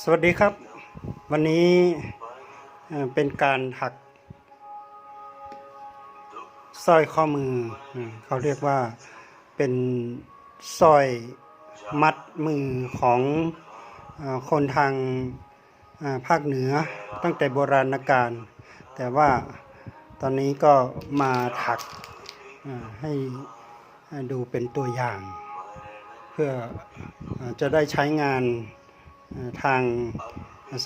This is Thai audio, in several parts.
สวัสดีครับ วันนี้เป็นการถักสร้อยข้อมือ เขาเรียกว่าเป็นสร้อยมัดมือของคนทางภาคเหนือตั้งแต่โบราณกาลแต่ว่าตอนนี้ก็มาถักให้ดูเป็นตัวอย่าง เพื่อจะได้ใช้งาน ทาง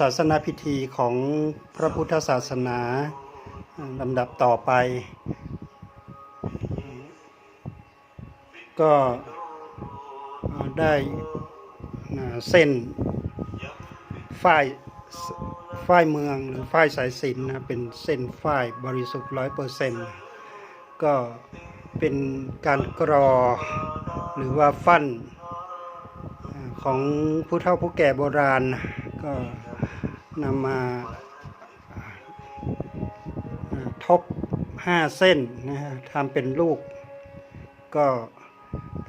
ศาสนาพิธีของพระพุทธศาสนาลำดับต่อไป ก็ได้เส้นฝ้ายฝ้ายเมืองหรือฝ้ายสายสินนะเป็นเส้นฝ้ายบริสุทธิ์ร้อยเปอร์เซ็นต์ก็เป็นการกรอหรือว่าฟั่น ของผู้เฒ่าผู้แก่โบราณ ก็นำมาทบห้าเส้นนะฮะทำเป็นลูก ก็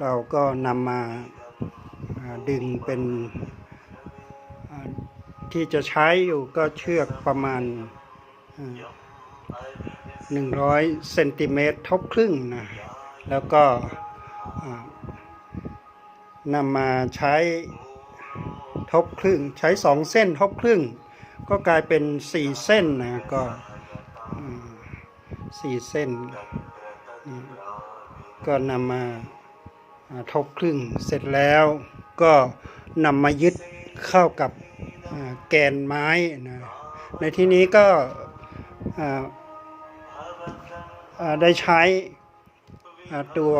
เราก็นำมาดึงเป็นที่จะใช้อยู่ก็เชือกประมาณหนึ่งร้อยเซนติเมตรทบครึ่งนะแล้วก็ นำมาใช้ทบครึ่งใช้สองเส้นทบครึ่ง ก็กลายเป็นสี่เส้นนะก็สี่เส้น ก็นำมาทบครึ่งเสร็จแล้วก็นำมายึดเข้ากับแกนไม้นะในที่นี้ก็ได้ใช้ตัว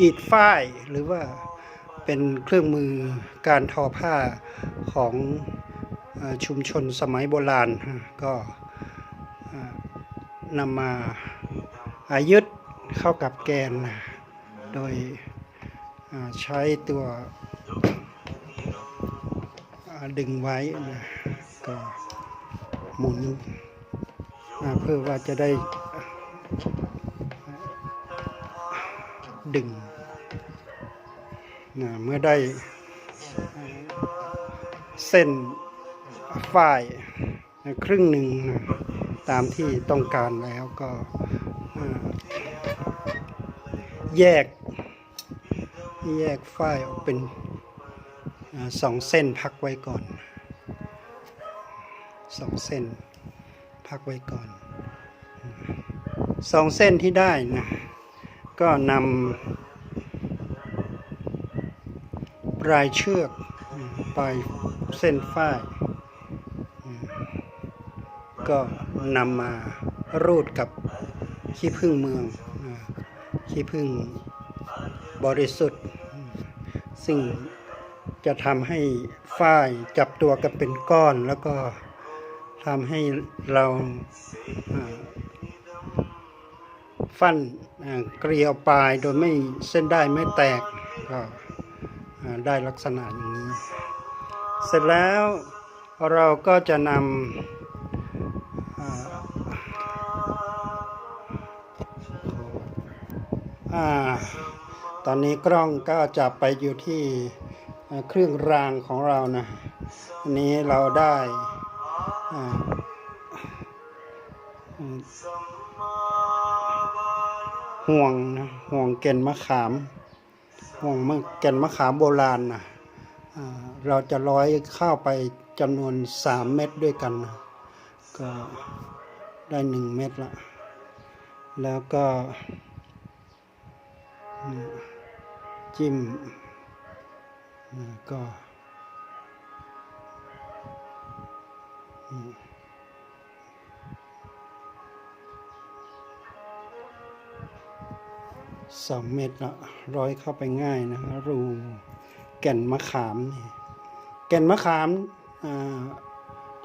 อีดฝ้ายหรือว่าเป็นเครื่องมือการทอผ้าของอชุมชนสมัยโบราณ ก็นำมาอายึดเข้ากับแกน โดยใช้ตัวดึงไว้ก็หมุนเพื่อว่าจะได้ดึง นะเมื่อได้เส้นฝ้ายครึ่งหนึ่งนะตามที่ต้องการแล้วก็แยก แยกฝ้ายออกเป็นสองเส้นพักไว้ก่อนสองเส้นพักไว้ก่อนสองเส้นที่ได้นะก็นำ ลายเชือกปลายเส้นฝ้าย ก็นำมารูดกับขี้พึ่งเมืองขี้พึ่งบริสุทธิ์ ซึ่งจะทำให้ฝ้ายจับตัวกันเป็นก้อนแล้วก็ทำให้เราฟันเกลียวปลายโดยไม่เส้นได้ไม่แตกก็ ได้ลักษณะอย่างนี้ เสร็จแล้วเราก็จะนำอ่าอ่าตอนนี้กล้องก็จะไปอยู่ที่เครื่องรางของเรานะ อันนี้เราได้ห่วงนะห่วงแก่นมะขาม ห่วงมะแก่นมะขามโบราณนะอ่าเราจะร้อยข้าวไปจำนวนสามเม็ดด้วยกันนะก็ได้หนึ่งเม็ดละ แล้วก็จิ้มก็นี่ สองเม็ดละร้อยเข้าไปง่ายนะรูแก่นมะขามนี่แก่นมะขาม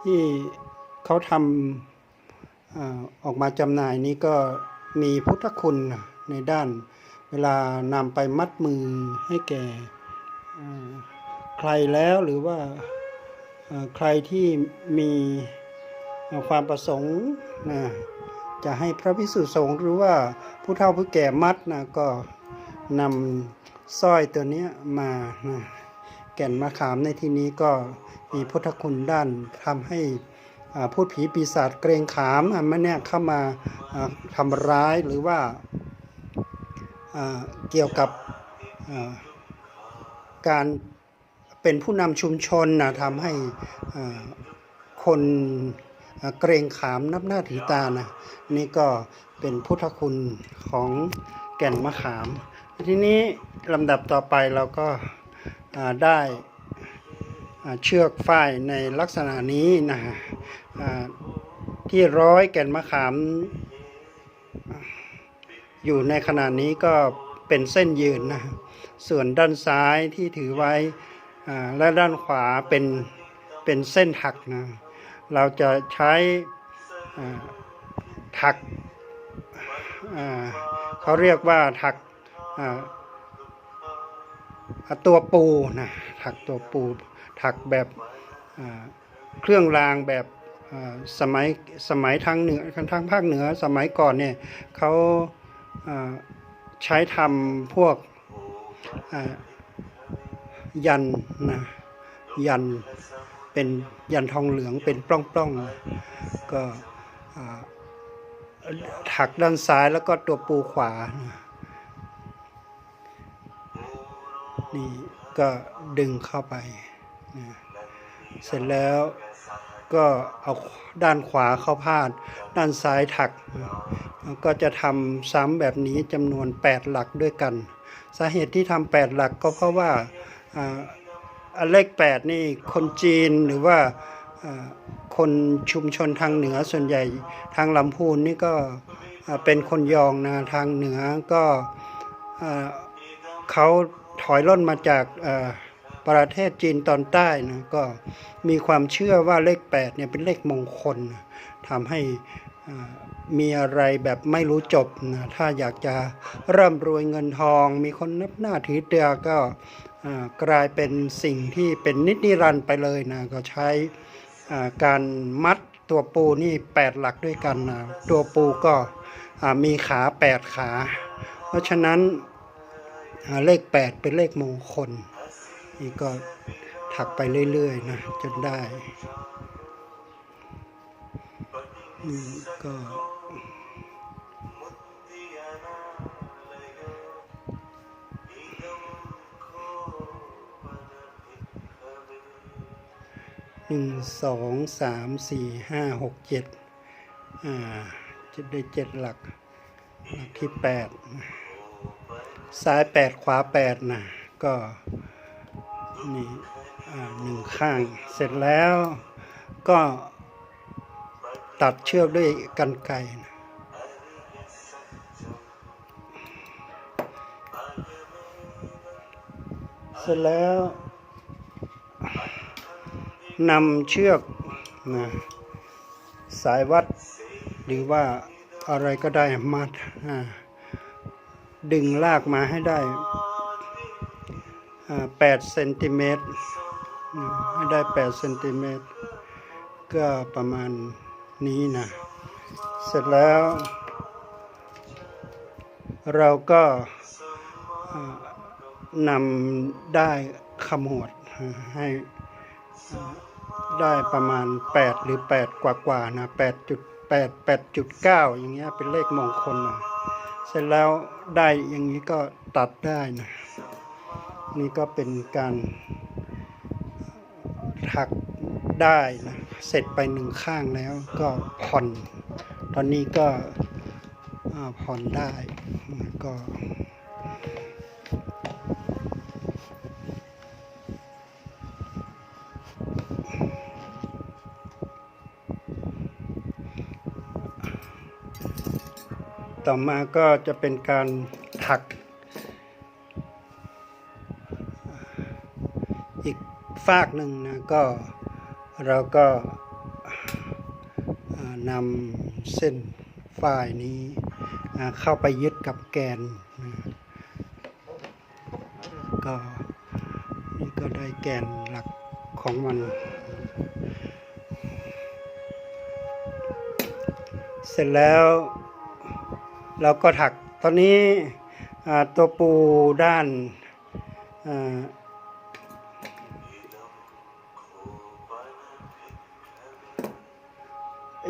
ที่เขาทำอออกมาจำหน่ายนี้ก็มีพุทธคุณในด้านเวลานำไปมัดมือให้แก่ใครแล้วหรือว่าอ่าใครที่มีความประสงค์นะ จะให้พระพิสุสงฆ์หรือว่าผู้เฒ่าผู้แก่มัดนะก็นำสร้อยตัวนี้มานะแก่นมะขามในที่นี้ก็มีพุทธคุณด้านทำให้พูดผีปีศาจเกรงขามอันเนี่ยเข้ามาทำร้ายหรือว่าเกี่ยวกับการเป็นผู้นำชุมชนนะทำให้คน เกรงขามนับหน้าถือตานะนี่ก็เป็นพุทธคุณของแก่นมะขาม ทีนี้ลำดับต่อไปเราก็ได้เชือกฝ้ายในลักษณะนี้นะฮะที่ร้อยแก่นมะขาม อยู่ในขณะนี้ก็เป็นเส้นยืนนะส่วนด้านซ้ายที่ถือไว้และด้านขวาเป็นเป็นเส้นถักนะ เราจะใช้ถักเขาเรียกว่าถักตัวปูนะถักตัวปู ถักแบบเครื่องรางแบบสมัยสมัยทางเหนือทางภาคเหนือสมัยก่อนเนี่ยเขาใช้ทำพวกยันนะยัน เป็นยันทองเหลืองเป็นปล้องๆก็ถักด้านซ้ายแล้วก็ตัวปูขวานะนี่ก็ดึงเข้าไป เสร็จแล้วก็เอาด้านขวาเข้าพาด ด้านซ้ายถัก ก็จะทำซ้ำแบบนี้จำนวน 8 หลักด้วยกัน สาเหตุที่ทำ8หลักก็เพราะว่าา เลข 8 นี่คนจีนหรือว่าคนชุมชนทางเหนือส่วนใหญ่ทางลำพูนนี่ก็เป็นคนยองนะทางเหนือก็เขาถอยล่นมาจากประเทศจีนตอนใต้นะก็มีความเชื่อว่าเลข8เนี่ยเป็นเลขมงคลทำให้มีอะไรแบบไม่รู้จบนะถ้าอยากจะร่ำรวยเงินทอง มีคนนับหน้าถือเตือก็ กลายเป็นสิ่งที่เป็นนิจนิรันด์ไปเลยนะก็ใช้การมัดตัวปูนี่ 8 หลักด้วยกันนะตัวปูก็มีขา 8 ขา เพราะฉะนั้นเลข 8 เป็นเลขมงคล นี่ก็ถักไปเรื่อยๆนะจนได้นี่ก็ นึ่งสองสามสี่ห้าหกเจ็ดอ่าจะได้เจ็ดหลัก หลักที่แปดซ้ายแปดขวาแปดนะก็นี่อ่าหนึ่งข้างเสร็จแล้วก็ตัดเชือกด้วยกันไกรนะเสร็จแล้ว นำเชือกนะสายวัด หรือว่าอะไรก็ได้มัดอ่าดึงลากมาให้ได้แปดเซนติเมตรให้ได้แปดเซนติเมตรก็ประมาณนี้นะ เสร็จแล้ว เราก็นำได้ขมวดให้ ได้ประมาณ 8 หรือ 8 กว่ากว่าๆนะ8.8 8.9 อย่างเงี้ยเป็นเลขมงคลนะเสร็จแล้วได้อย่างนี้ก็ตัดได้นะ นี่ก็เป็นการถักได้นะเสร็จไปหนึ่งข้างแล้วก็ผ่อน ตอนนี้ก็ผ่อนได้ก็ ต่อมาก็จะเป็นการถัก อีกฝากหนึ่งนะก็เราก็นำเส้นฝ้ายนี้เข้าไปยึดกับแกนนะก็นี่ก็ได้แกนหลักของมัน เสร็จแล้ว เราก็ถักตอนนี้ตัวปูด้าน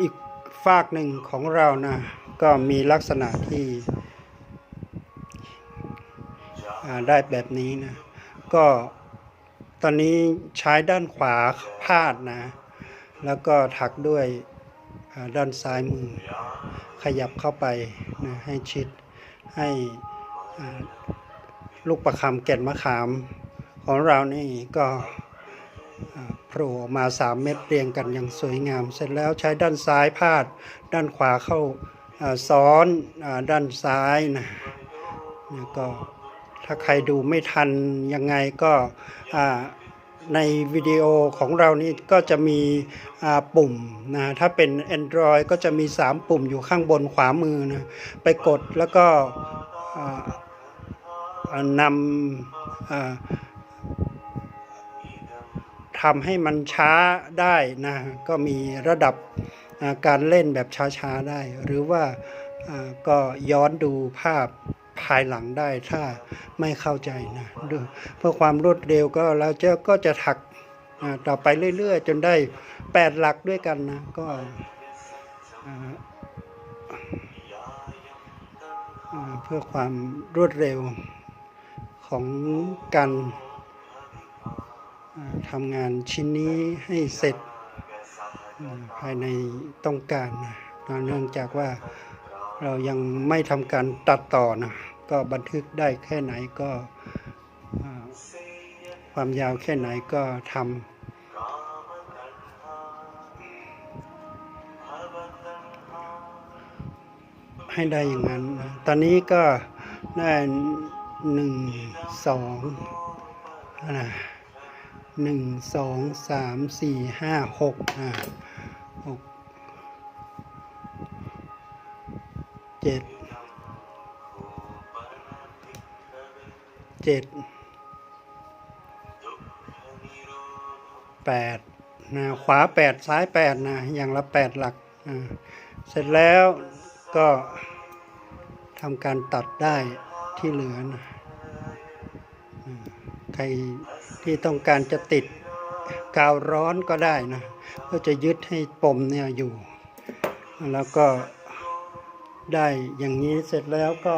อีกฝากหนึ่งของเรานะก็มีลักษณะที่ได้แบบนี้นะ ก็ตอนนี้ใช้ด้านขวาพาดนะ แล้วก็ถักด้วยด้านซ้ายมือ ขยับเข้าไป นะให้ชิดให้ลูกประคำแก่นมะขาม ของเรานี่ก็โผล่มาสามเม็ดเรียงกันอย่างสวยงาม เสร็จแล้วใช้ด้านซ้ายพาด ด้านขวาเข้าซ้อนด้านซ้ายนะแล้วก็ถ้าใครดูไม่ทันยังไงก็ ในวิดีโอของเรานี่ก็จะมีปุ่มนะถ้าเป็น Android ก็จะมี 3 ปุ่มอยู่ข้างบนขวามือนะไปกดแล้วก็นำทำให้มันช้าได้นะก็มีระดับการเล่นแบบช้าๆได้ หรือว่าก็ย้อนดูภาพ ภายหลังได้ถ้าไม่เข้าใจนะเพื่อความรวดเร็วก็เราจะก็จะถักต่อไปเรื่อยๆ จนได้8หลักด้วยกันนะก็เพื่อความรวดเร็วของการทำงานชิ้นนี้ให้เสร็จภายในต้องการนะเนื่องจากว่าเรายังไม่ทำการตัดต่อนะ ก็บันทึกได้แค่ไหนก็ความยาวแค่ไหนก็ทำให้ได้อย่างนั้นนะตอนนี้ก็ได้หนึ่งสองนะหนึ่งสองสามสี่ห้าหกอ่าหกเจ็ด เจ็ดแปดนะขวาแปดซ้ายแปดนะอย่างละแปดหลักนะเสร็จแล้วก็ทำการตัดได้ที่เหลือนะใครที่ต้องการจะติดกาวร้อนก็ได้นะก็จะยึดให้ปมเนี่ยอยู่ แล้วก็ได้อย่างนี้เสร็จแล้วก็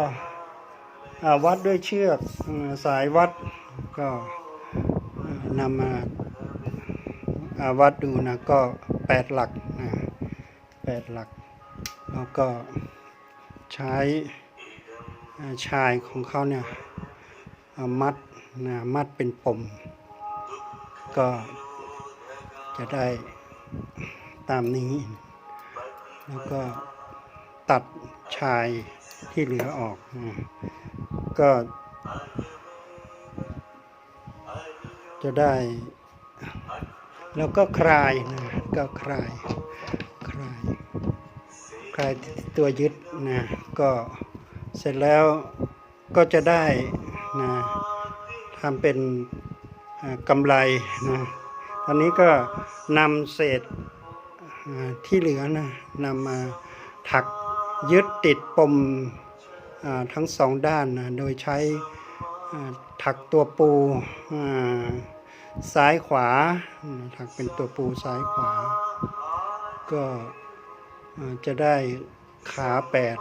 วัดด้วยเชือกสายวัดก็นำมาอาวัดดูนะก็แปดหลักนะแปดหลัก แล้วก็ใช้ชายของเขาเนี่ยมัดนะมัดเป็นปม ก็จะได้ตามนี้ แล้วก็ตัดชายที่เหลือออกนะ ก็จะได้ แล้วก็คลายนะก็คลายคลายคลายตัวยึดนะก็เสร็จแล้วก็จะได้นะทำเป็นกำไรนะตอนนี้ก็นำเศษที่เหลือนะนำมาถักยึดติดปม ทั้งสองด้านโดยใช้ถักตัวปูซ้ายขวาถักเป็นตัวปูซ้ายขวา ก็จะได้ขาแปด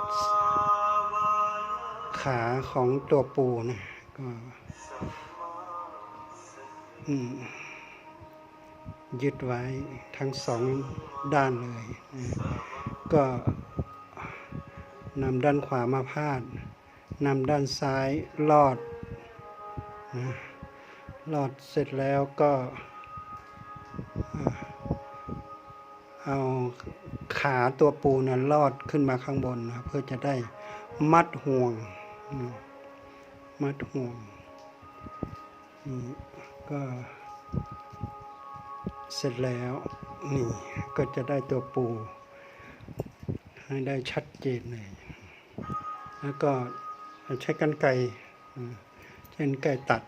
ขาของตัวปูนะก็อืมยึดไว้ทั้งสองด้านเลย ก็ นำด้านขวามาพาดนำด้านซ้ายลอดนะลอดเสร็จแล้วก็เอาขาตัวปูนะลอดขึ้นมาข้างบนนะเพื่อจะได้มัดห่วงนะมัดห่วงนี่ก็เสร็จแล้วนี่ก็จะได้ตัวปู ให้ได้ชัดเจนเลย แล้วก็ใช้กันไกรอืมใช้กันไกรตัด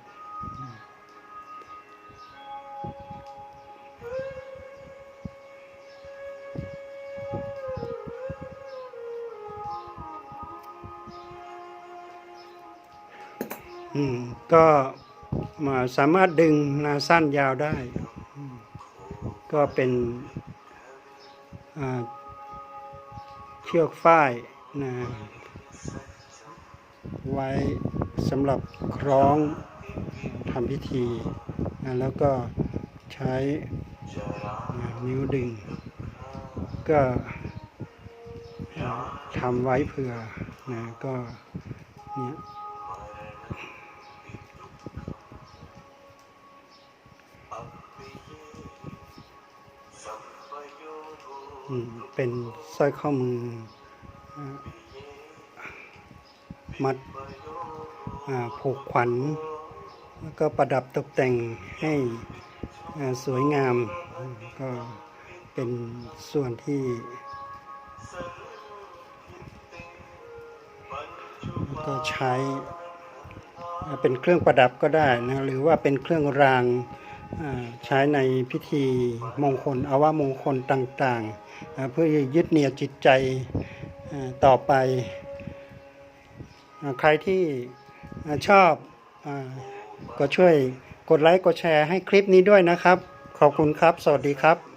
อืมก็มาสามารถดึงนาสั้นยาวได้ ก็เป็นเชือกฝ้ายนะ ไว้สำหรับคล้องทำพิธีนะแล้วก็ใช้นิ้วดึง ก็ทำไว้เผื่อนะก็เนี่ยเป็นสร้อยข้อมือมัด ผูกขวัญ แล้วก็ประดับตกแต่งให้สวยงาม ก็เป็นส่วนที่แล้วก็ใช้เป็นเครื่องประดับก็ได้นะหรือว่าเป็นเครื่องรางใช้ในพิธีมงคลอาวามงคลต่างๆ เพื่อยึดเหนี่ยวจิตใจต่อไป ใครที่ ชอบอก็ช่วยกดไลค์กดแชร์ให้คลิปนี้ด้วยนะครับ ขอบคุณครับ สวัสดีครับ